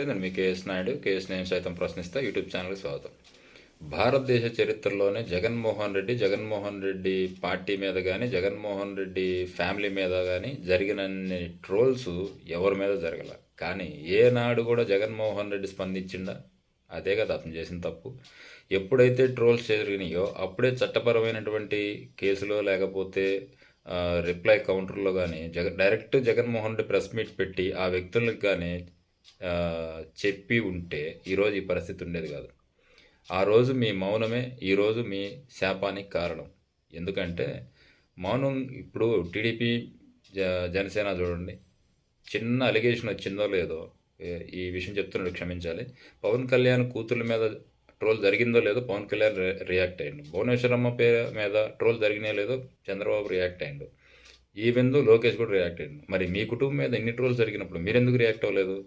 నేను మీ KS Naidu KS నేను సైతం ప్రశ్నిస్తా. యూట్యూబ్ ఛానల్కి స్వాగతం. భారతదేశ చరిత్రలోనే జగన్మోహన్ రెడ్డి జగన్మోహన్ రెడ్డి పార్టీ మీద కానీ జగన్మోహన్ రెడ్డి ఫ్యామిలీ మీద కానీ జరిగినన్ని ట్రోల్స్ ఎవరి మీద జరగల. కానీ ఏనాడు కూడా జగన్మోహన్ రెడ్డి స్పందించిండా? అదే కదా అతను చేసిన తప్పు. ఎప్పుడైతే ట్రోల్స్ జరిగినాయో అప్పుడే చట్టపరమైనటువంటి కేసులో లేకపోతే రిప్లై కౌంటర్లో కానీ జగ direct Jaganmohan Reddy press meet పెట్టి ఆ వ్యక్తులకు కానీ చెప్పి ఉంటే ఈరోజు ఈ పరిస్థితి ఉండేది కాదు. ఆ రోజు మీ మౌనమే ఈరోజు మీ శాపానికి కారణం. ఎందుకంటే మౌనం ఇప్పుడు టీడీపీ జ జనసేన చూడండి చిన్న అలిగేషన్ వచ్చిందో లేదో ఈ విషయం చెప్తున్నాడు క్షమించాలి. పవన్ కళ్యాణ్ కూతుర్ల మీద ట్రోల్ జరిగిందో లేదో పవన్ కళ్యాణ్ రి- రియాక్ట్ అయ్యిండు భువనేశ్వరమ్మ పేరు మీద ట్రోల్ జరిగినా లేదో చంద్రబాబు రియాక్ట్ అయ్యిండు విందు లోకేష్ కూడా రియాక్ట్ అయ్యిండు మరి మీ కుటుంబం మీద ఎన్ని ట్రోల్స్ జరిగినప్పుడు మీరెందుకు రియాక్ట్ అవ్వలేదు?